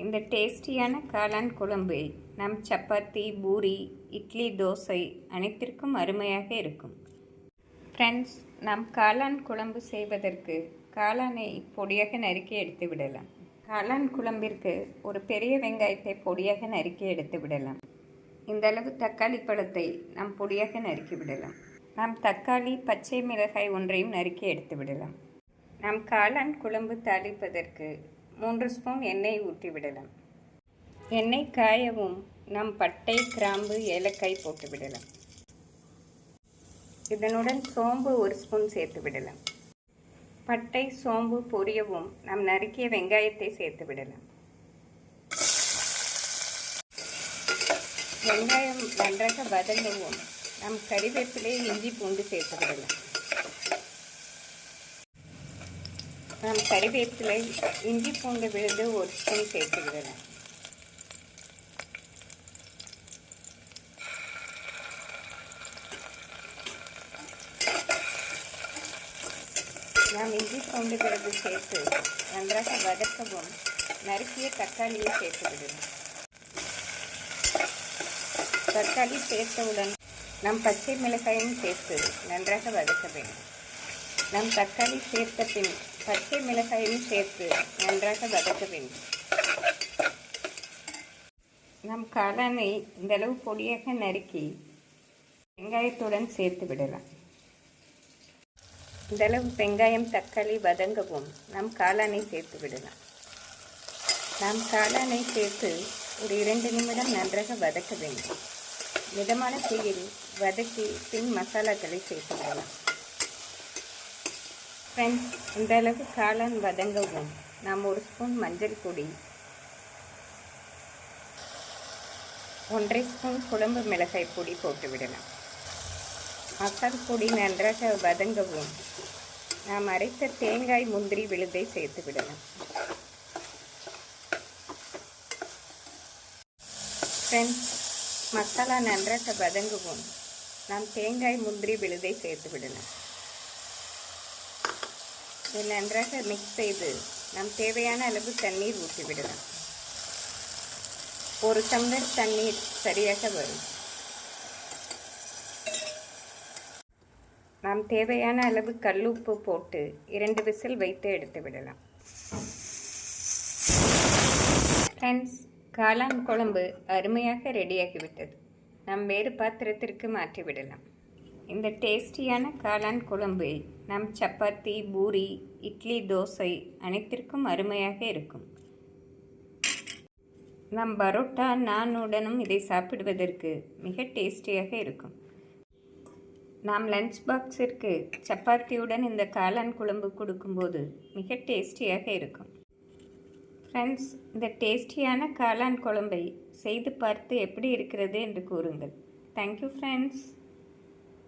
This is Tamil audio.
இந்த டேஸ்டியான காளான் குழம்பு நம் சப்பாத்தி பூரி இட்லி தோசை அனைத்திற்கும் அருமையாக இருக்கும். ஃப்ரெண்ட்ஸ் நாம் காளான் குழம்பு செய்வதற்கு காளானை பொடியாக நறுக்கி எடுத்து விடலாம். காளான் குழம்பிற்கு ஒரு பெரிய வெங்காயத்தை பொடியாக நறுக்கி எடுத்து விடலாம். இந்த அளவு தக்காளி பழத்தை நாம் பொடியாக நறுக்கி விடலாம். நாம் தக்காளி பச்சை மிளகாய் ஒன்றையும் நறுக்கி எடுத்து விடலாம். நாம் காளான் குழம்பு தாளிப்பதற்கு மூன்று ஸ்பூன் எண்ணெய் ஊற்றி விடலாம். எண்ணெய் காயவும் நாம் பட்டை கிராம்பு ஏலக்காய் போட்டு விடலாம். இதனுடன் சோம்பு ஒரு ஸ்பூன் சேர்த்து விடலாம். பட்டை சோம்பு பொரியவும் நாம் நறுக்கிய வெங்காயத்தை சேர்த்து விடலாம். வெங்காயம் நன்றாக வதங்கவும் நம் கறிவேப்பிலை இஞ்சி பூண்டு சேர்த்து விடலாம். நாம் கறிவேப்பிலை இஞ்சி பூண்டு விழுது ஒரு ஸ்பூன் சேர்த்துக்கிறேன். நாம் இஞ்சி பூண்டு விழுது சேர்த்து நன்றாக வதக்கவும் நறுக்கிய தக்காளியை சேர்த்து தக்காளி சேர்த்தவுடன் நாம் பச்சை மிளகாயும் சேர்த்து நன்றாக வதக்க வேண்டும். நாம் தக்காளி சேர்த்த பின் பச்சை மிளகாயும் சேர்த்து நன்றாக வதக்க வேண்டும். நம் காளானை இந்தளவு பொடியாக நறுக்கி வெங்காயத்துடன் சேர்த்து விடலாம். இந்தளவு வெங்காயம் தக்காளி வதங்கவும் நம் காளானை சேர்த்து விடலாம். நாம் காளானை சேர்த்து ஒரு இரண்டு நிமிடம் நன்றாக வதக்க வேண்டும். மிதமான தீயில் வதக்கி பின் மசாலாக்களை சேர்த்து விடலாம். ஃப்ரெண்ட்ஸ் இந்த அளவு காளான் வதங்கவும். நாம் ஒரு ஸ்பூன் மஞ்சள் பொடி. ஒன்றரை ஸ்பூன் குழம்பு மிளகாய் பொடி போட்டு விடலாம். மசால் பொடி நன்றாக வதங்கவும். நாம் அரைத்த தேங்காய் முந்திரி விழுதை சேர்த்து விடலாம். ஃப்ரெண்ட்ஸ் மசாலா நன்றாக வதங்கவும். நாம் தேங்காய் முந்திரி விழுதை சேர்த்து விடலாம். இதை நன்றாக மிக்ஸ் செய்து நாம் தேவையான அளவு தண்ணீர் ஊற்றிவிடலாம். ஒரு டம்ளர் தண்ணீர் சரியாக வரும். நாம் தேவையான அளவு கல்லுப்பு போட்டு இரண்டு விசில் வைத்து எடுத்து விடலாம். ஃப்ரெண்ட்ஸ் காளான் குழம்பு அருமையாக ரெடியாகிவிட்டது நாம் வேறு பாத்திரத்திற்கு மாற்றிவிடலாம் இந்த டேஸ்டியான காளான் குழம்பு நம் சப்பாத்தி பூரி இட்லி தோசை அனைத்திற்கும் அருமையாக இருக்கும். நம் பரோட்டா நானுடனும் இதை சாப்பிடுவதற்கு மிக டேஸ்டியாக இருக்கும். நாம் லஞ்ச் பாக்ஸிற்கு சப்பாத்தியுடன் இந்த காளான் குழம்பு கொடுக்கும்போது மிக டேஸ்டியாக இருக்கும். ஃப்ரெண்ட்ஸ் இந்த டேஸ்டியான காளான் குழம்பை செய்து பார்த்து எப்படி இருக்கிறது என்று கூறுங்கள். Thank you friends